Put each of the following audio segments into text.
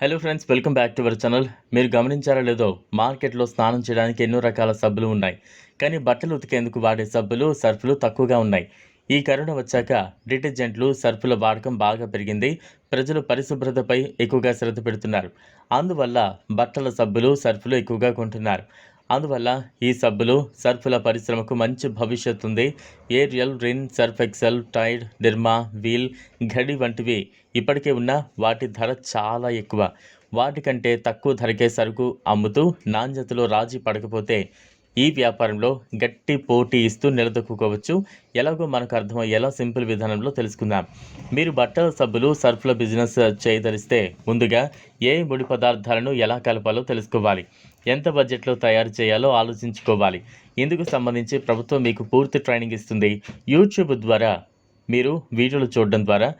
Hello friends welcome back to our channel మీరు గమనించారా లేదో మార్కెట్లో స్నానం చేయడానికి ఎన్నో రకాల సబ్బులు ఉన్నాయి. కానీ బట్టలు ఉతికేందుకు వాడే సబ్బులు సర్ఫులు తక్కువగా ఉన్నాయి. ఈ కరోనా వచ్చాక డిటర్జెంట్లు సర్ఫుల వాడకం బాగా పెరిగింది. ప్రజలు పరిశుభ్రతపై ఎక్కువగా శ్రద్ధ పెడుతున్నారు. అందువల్ల బట్టల సబ్బులు సర్ఫులు ఎక్కువగా కొంటున్నారు. అందువల్ల ఈ సబ్బులు సర్ఫుల పరిశ్రమకు మంచి భవిష్యత్తు ఉంది. Ariel Rin Surf Excel Tide Nirma Wheel Ghadi వంటివి ఇప్పటికే ఉన్న వాటి ధర చాలా ఎక్కువ. వాటికంటే తక్కువ ధరకే సరుకు అమ్ముతూ నాణ్యతలో రాజీ పడకపోతే ఈ వ్యాపారంలో గట్టి పోటీ ఇస్తూ నిలదొక్కుకోవచ్చు. ఎలాగో మనకు అర్థమయ్యేలా సింపుల్ విధానంలో తెలుసుకుందాం. మీరు బట్టల సబ్బులు సర్ఫ్ల బిజినెస్ చేయదలిస్తే ముందుగా ఏ ముడి పదార్థాలను ఎలా కలపాలో తెలుసుకోవాలి. ఎంత బడ్జెట్లో తయారు చేయాలో ఆలోచించుకోవాలి. ఇందుకు సంబంధించి ప్రభుత్వం మీకు పూర్తి ట్రైనింగ్ ఇస్తుంది. యూట్యూబ్ ద్వారా మీరు వీడియోలు చూడడం ద్వారా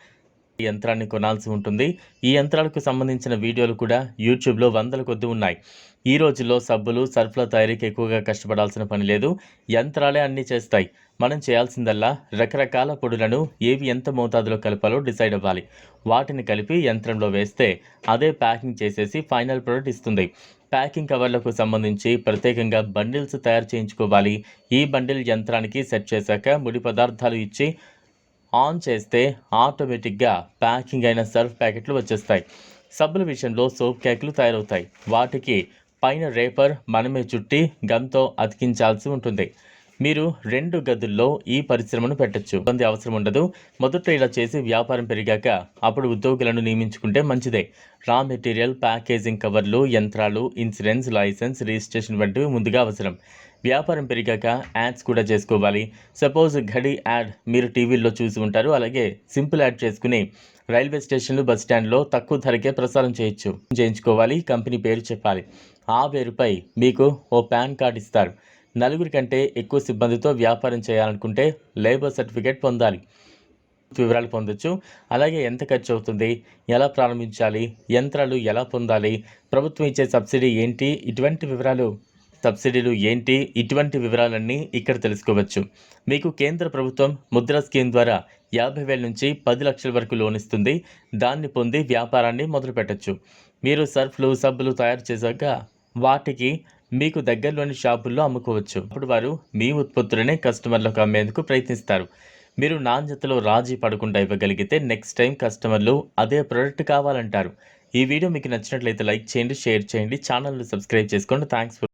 ఈ యంత్రాన్ని కొనాల్సి ఉంటుంది. ఈ యంత్రాలకు సంబంధించిన వీడియోలు కూడా యూట్యూబ్లో వందల కొద్ది ఉన్నాయి. ఈ రోజుల్లో సబ్బులు సర్ఫ్ల తయారీకి ఎక్కువగా కష్టపడాల్సిన పని లేదు. యంత్రాలే అన్నీ చేస్తాయి. మనం చేయాల్సిందల్లా రకరకాల పొడులను ఏవి ఎంత మోతాదులో కలపాలో డిసైడ్ అవ్వాలి. వాటిని కలిపి యంత్రంలో వేస్తే అదే ప్యాకింగ్ చేసేసి ఫైనల్ ప్రోడక్ట్ ఇస్తుంది. ప్యాకింగ్ కవర్లకు సంబంధించి ప్రత్యేకంగా బండిల్స్ తయారు చేయించుకోవాలి. ఈ బండిల్ యంత్రానికి సెట్ చేశాక ముడి పదార్థాలు ఇచ్చి ఆన్ చేస్తే ఆటోమేటిక్గా ప్యాకింగ్ అయిన సర్ఫ్ ప్యాకెట్లు వచ్చేస్తాయి. సబ్బుల విషయంలో సోప్ కేకులు తయారవుతాయి. వాటికి పైన రేపర్ మనమే చుట్టి గమ్తో అతికించాల్సి ఉంటుంది. మీరు రెండు గదుల్లో ఈ పరిశ్రమను పెట్టచ్చు. ఇబ్బంది అవసరం ఉండదు. మొదట ఇలా చేసి వ్యాపారం పెరిగాక అప్పుడు ఉద్యోగులను నియమించుకుంటే మంచిదే. రా మెటీరియల్ ప్యాకేజింగ్ కవర్లు యంత్రాలు ఇన్సూరెన్స్ లైసెన్స్ రిజిస్ట్రేషన్ వంటివి ముందుగా అవసరం. వ్యాపారం పెరిగాక యాడ్స్ కూడా చేసుకోవాలి. సపోజ్ ఘడి యాడ్ మీరు టీవీల్లో చూసి ఉంటారు. అలాగే సింపుల్ యాడ్ చేసుకుని రైల్వే స్టేషన్లు బస్ స్టాండ్లో తక్కువ ధరకే ప్రసారం చేయొచ్చు. చేయించుకోవాలి కంపెనీ పేరు చెప్పాలి. ఆ పేరుపై మీకు ఓ పాన్ కార్డ్ ఇస్తారు. నలుగురి కంటే ఎక్కువ సిబ్బందితో వ్యాపారం చేయాలనుకుంటే లేబర్ సర్టిఫికేట్ పొందాలి. వివరాలు పొందొచ్చు. అలాగే ఎంత ఖర్చు అవుతుంది? ఎలా ప్రారంభించాలి? యంత్రాలు ఎలా పొందాలి? ప్రభుత్వం ఇచ్చే సబ్సిడీ ఏంటి? ఇటువంటి వివరాలు సబ్సిడీలు ఏంటి? ఇటువంటి వివరాలన్నీ ఇక్కడ తెలుసుకోవచ్చు. మీకు కేంద్ర ప్రభుత్వం ముద్ర స్కీమ్ ద్వారా యాభై వేల నుంచి పది లక్షల వరకు లోన్ ఇస్తుంది. దాన్ని పొంది వ్యాపారాన్ని మొదలుపెట్టచ్చు. మీరు సర్ఫ్లు సబ్బులు తయారు చేశాక వాటికి మీకు దగ్గరలోని షాపుల్లో అమ్ముకోవచ్చు. అప్పుడు వారు మీ ఉత్పత్తులనే కస్టమర్లకు అమ్మేందుకు ప్రయత్నిస్తారు. మీరు నాణ్యతలో రాజీ పడకుండా ఇవ్వగలిగితే నెక్స్ట్ టైం కస్టమర్లు అదే ప్రోడక్ట్ కావాలంటారు. ఈ వీడియో మీకు నచ్చినట్లయితే లైక్ చేయండి షేర్ చేయండి ఛానల్ను సబ్స్క్రైబ్ చేసుకోండి. థ్యాంక్స్